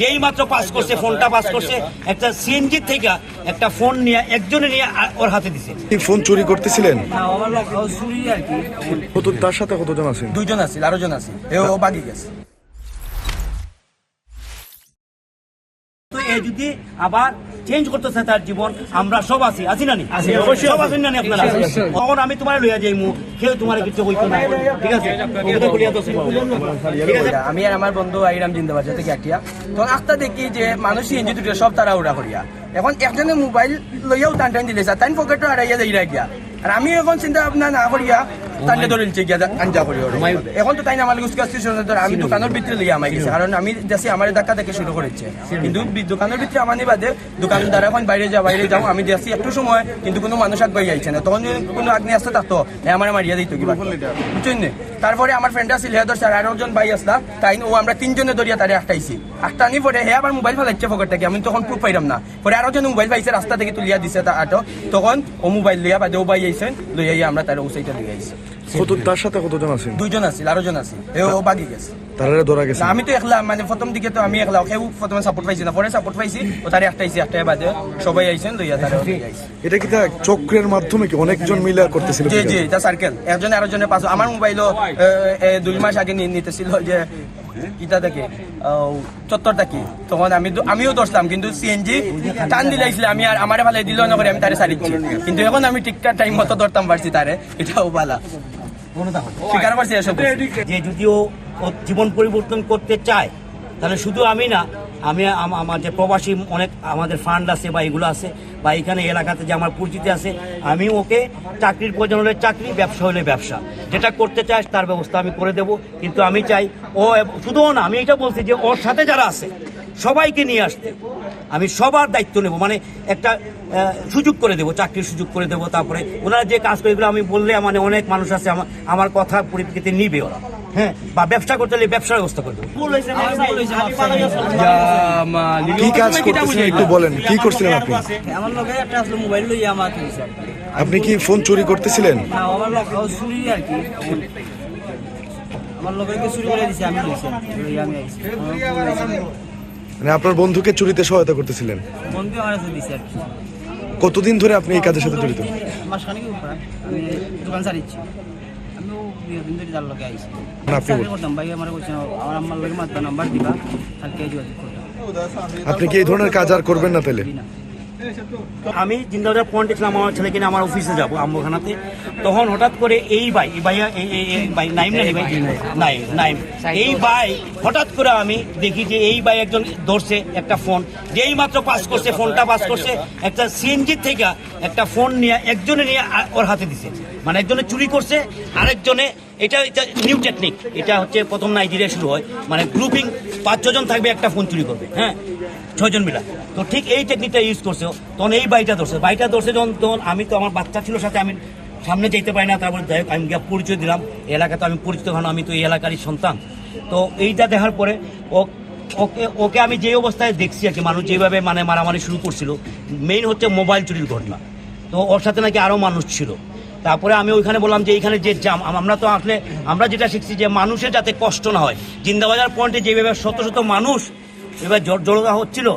যেই মাত্র পাস করছে ফোনটা পাস করছে একটা সিএনজি থেকে একটা ফোন নিয়ে একজনে নিয়ে ওর হাতে দিছে। ফোন চুরি করতেছিলেন? না আমার লোক চুরি আর কি। কত তার সাথে কতজন আছে? দুইজন আছিল আরও জন আছে। এ ও বাকি গেছে। তো এ যদি আবার চেঞ্জ করতেছে তার জীবন আমরা সব আছি। আছি না নি? সব আছেন না নি আপনারা? তখন আমি তোমার লইয়া যাই মু কেউ তোমার কিছু হইতো না। ঠিক আছে? তো তো ঠিক আমি আর আমার বন্ধু আইরাম জিন্দাবাদ থেকে আটিয়া। তখন আস্তা দেখি যে মানুষ এনজি দুটো সব তারা উড়া করিয়া। এখন একজনে মোবাইল লইয়াও টান টান দিলে তাই পকেটে হারাইয়া যাইরা গিয়া। আর আমি এখন চিন্তা ভাবনা না করিয়া তান্ডে ধরিলছে গিয়া আঞ্জা করি এখন তো তাই না ধর আমি দোকানের ভিতরে লইয়া আমায় গেছে কারণ আমি দেখছি আমার ধাক্কা থেকে শুরু করেছে। কিন্তু দোকানের ভিতরে আমার বাদে দোকানদার এখন বাইরে যাও বাইরে যাও আমি একটু সময় কিন্তু কোনো মানুষ আগ বাইরে আইছে না। তখন কোনো আগ্নি আসতে এ আমার মারিয়া দিত কিবা বুঝছেন? তারপরে আমার ফ্রেন্ড আছিল হে ধরছে আর একজন ভাই আসলা তাই ও আমরা তিনজনে ধরিয়া তারে আটটাইছি আটটানি পরে হে আবার মোবাইল ফেলাইছে পকেট থেকে আমি তখন প্রুফ পাইলাম না। পরে আরও জন মোবাইল পাইছে রাস্তা থেকে তুলিয়া দিছে তা তখন ও মোবাইল লইয়া বাদে ও ভাই আইছেন লইয়া ইয়া আমরা তার ওসাইটা লইয়া আইছি। কত তার সাথে কতজন আছেন দুইজন আছিল আরও জন আছে এ ও বাগি গেছে। তারা ধরা গেছে। আমি তো একলা মানে প্রথম দিকে তো আমি একলা কেউ প্রথমে সাপোর্ট পাইছি না পরে সাপোর্ট পাইছি ও তারে একটাইছি একটাই বাদে সবাই আইছেন লইয়া তারে এটা কি তা চক্রের মাধ্যমে কি অনেকজন মিলে করতেছিল জি জি এটা? সার্কেল একজন আরেকজনের পাশে আমার মোবাইলও দুই মাস আগে নিয়ে নিতেছিল যে ইটা থেকে চত্বর থাকি তখন আমি আমিও দোষতাম কিন্তু সিএনজি টান দিলাইছিল আমি আর আমার ভালো দিল না করে আমি তারে সারিচ্ছি কিন্তু এখন আমি ঠিকঠাক টাইম মতো ধরতাম পারছি তারে এটাও ভালো স্বীকার পারছি এসব যে যদিও ও জীবন পরিবর্তন করতে চায় তাহলে শুধু আমি না আমি আমার যে প্রবাসী অনেক আমাদের ফান্ড আছে বা এগুলো আছে বা এখানে এলাকাতে যে আমার পরিচিতি আছে আমি ওকে চাকরির প্রয়োজন হলে চাকরি ব্যবসা হলে ব্যবসা। যেটা করতে চায় তার ব্যবস্থা আমি করে দেব। কিন্তু আমি চাই ও এব- শুধু না আমি এটা বলছি যে ওর সাথে যারা আছে সবাইকে নিয়ে আসতে। আমি সবার দায়িত্ব নেব মানে একটা সুযোগ করে দেবো চাকরির সুযোগ করে দেবো তারপরে ওনারা যে কাজ করে এগুলো আমি বললে মানে অনেক মানুষ আছে আমার আমার কথা পরিপ্রেক্ষিতে নিবে ওরা হ্যাঁ? বা ব্যবসা করতে হলে ব্যবসার ব্যবস্থা করে দেবো। কি কাজ করতেছিলেন একটু বলেন কি করছিলেন আপনি? আমার লগে একটা আসলে মোবাইল লইয়া আমার আপনি কি ফোন চুরি করতেছিলেন? না আমার লগে চুরি আর কি আমার লগে। চুরি করে দিছে আমি লইছি আমি মানে আপনার বন্ধুকে চুরিতে সহায়তা করতেছিলেন? বন্ধু আমার কতদিন ধরে আপনি এই কাজের সাথে জড়িত? আমার খানিক আমি দোকান সারিচ্ছি। আমিও বিয়ে ধরে তার লগে আইছি। আপনি করতাম ভাই আমার কইছে আমার আমার লগে মাত্র নাম্বার দিবা কালকে যোগাযোগ করতাম। আপনি কি এই ধরনের কাজ আর করবেন না তাহলে? আমি জিন্দাবাজার পয়েন্টে ছিলাম আমার ছেলে কিনে আমার অফিসে যাব আম্বখানাতে তখন হঠাৎ করে এই ভাই এই ভাইয়া এই ভাই নাইম না ভাই? নাইম নাইম। এই ভাই হঠাৎ করে আমি দেখি যে এই ভাই একজন ধরছে একটা ফোন। যেই মাত্র পাস করছে ফোনটা পাস করছে একটা সিএনজি থেকে একটা ফোন নিয়ে একজনে নিয়ে ওর হাতে দিছে। মানে একজনে চুরি করছে আরেকজনে এটা এটা নিউ টেকনিক এটা হচ্ছে প্রথম নাই নাইজেরিয়া শুরু হয়। মানে গ্রুপিং পাঁচ ছজন থাকবে, একটা ফোন চুরি করবে হ্যাঁ? ছয়জন মিলা। তো ঠিক এই টেকনিকটা ইউজ করছে। তখন এই বাইটা ধরছে। বাইটা ধরছে যখন তখন আমি তো আমার বাচ্চা ছিল সাথে, আমি সামনে যেতে পারি না। তারপর যাই আমি গিয়ে পরিচয় দিলাম। এই এলাকাতে আমি পরিচিত কারণ আমি তো এই এলাকারই সন্তান। তো এইটা দেখার পরে ও ওকে ওকে আমি যে অবস্থায় দেখছি আর কি, মানুষ যেভাবে মানে মারামারি শুরু করছিল মেইন হচ্ছে মোবাইল চুরির ঘটনা। তো ওর সাথে নাকি আরও মানুষ ছিল। তারপরে আমি ওইখানে বললাম যে এইখানে যে জাম আমরা তো আসলে, আমরা যেটা শিখছি যে মানুষের যাতে কষ্ট না হয়। জিন্দাবাজার পয়েন্টে যেভাবে শত শত মানুষ এবার জড় জড়তা হচ্ছিল,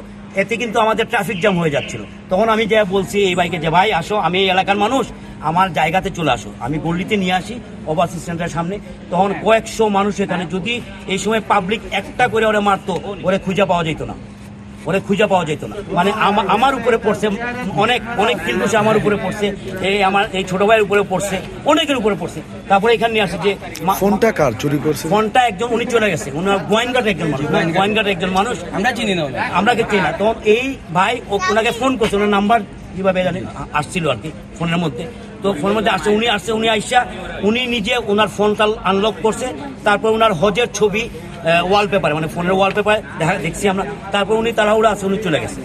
এতে কিন্তু আমাদের ট্রাফিক জ্যাম হয়ে যাচ্ছিল। তখন আমি যা বলছি এই বাইকে যে, ভাই, আসো, আমি এই এলাকার মানুষ, আমার জায়গাতে চলে আসো। আমি গল্লিতে নিয়ে আসি ওভারসিজ সেন্টারের সামনে। তখন কয়েকশো মানুষ এখানে, যদি এই সময় পাবলিক একটা করে ওরে মারতো, ওরে খুঁজে পাওয়া যেত না। ওরে খুঁজে পাওয়া যেত না। মানে আমার উপরে পড়ছে অনেক অনেক কিন্তু আমার উপরে পড়ছে এই আমার এই ছোট ভাইয়ের উপরে পড়ছে অনেকের উপরে পড়ছে। তারপরে এখানে নিয়ে আসে যে মা- ফোনটা কার চুরি করছে? ফোনটা একজন উনি চলে গেছে। উনার গোয়েনঘাট একজন মানুষ। গোয়েনঘাট একজন মানুষ। আমরা চিনি না আমরা কে চিনি না। তখন এই ভাই ও- ওনাকে ফোন করছে। ওনার নাম্বার কীভাবে জানি আসছিল আর কি ফোনের মধ্যে। তো ফোনের মধ্যে আসছে উনি আসছে উনি আইসা উনি নিজে ওনার ফোনটা আনলক করছে। তারপর ওনার হজের ছবি ওয়ালপেপারে মানে ফোনের ওয়ালপেপারে দেখা দেখছি আমরা। তারপর উনি তাড়াহুড়া আছে উনি চলে গেছে।